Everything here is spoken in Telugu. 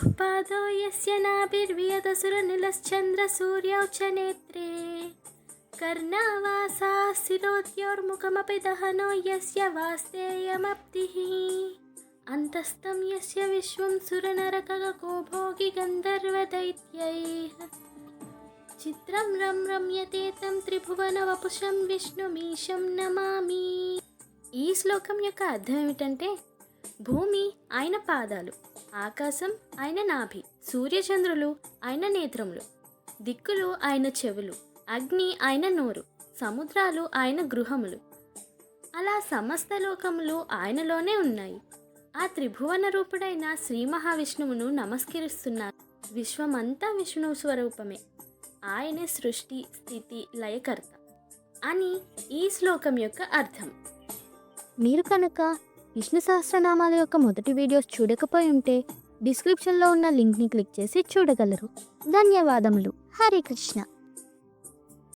దిక్పాలకాసురనిలశ్చంద్రసూర్యౌ చ నేత్రే కర్ణావాసా శిరోద్యోర్ముఖమపి దహనో యస్య వాస్తేయమప్తిः అంతస్తం యస్య విశ్వం సురనరకగకో భోగి గంధర్వదైత్యైः చిత్రం రం రమ్యతే తం త్రిభువన వపుషం విష్ణుమీశం నమామి ఈ శ్లోకం యొక్క అర్థం ఏమిటంటే భూమి ఆయన పాదాలు. ఆకాశం ఆయన నాభి సూర్యచంద్రులు ఆయన నేత్రములు. దిక్కులు ఆయన చెవులు అగ్ని ఆయన నోరు సముద్రాలు ఆయన గృహములు. అలా సమస్త లోకములు ఆయనలోనే ఉన్నాయి. ఆ త్రిభువన రూపుడైన శ్రీ మహావిష్ణువును నమస్కరిస్తున్నారు. విశ్వమంతా విష్ణువు స్వరూపమే. ఆయనే సృష్టి స్థితి లయకర్త అని ఈ శ్లోకం యొక్క అర్థం. మీరు కనుక విష్ణు సహస్రనామాల యొక్క మొదటి వీడియోస్ చూడకపోయి ఉంటే డిస్క్రిప్షన్లో ఉన్న లింక్ని క్లిక్ చేసి చూడగలరు. ధన్యవాదములు. హరే కృష్ణ.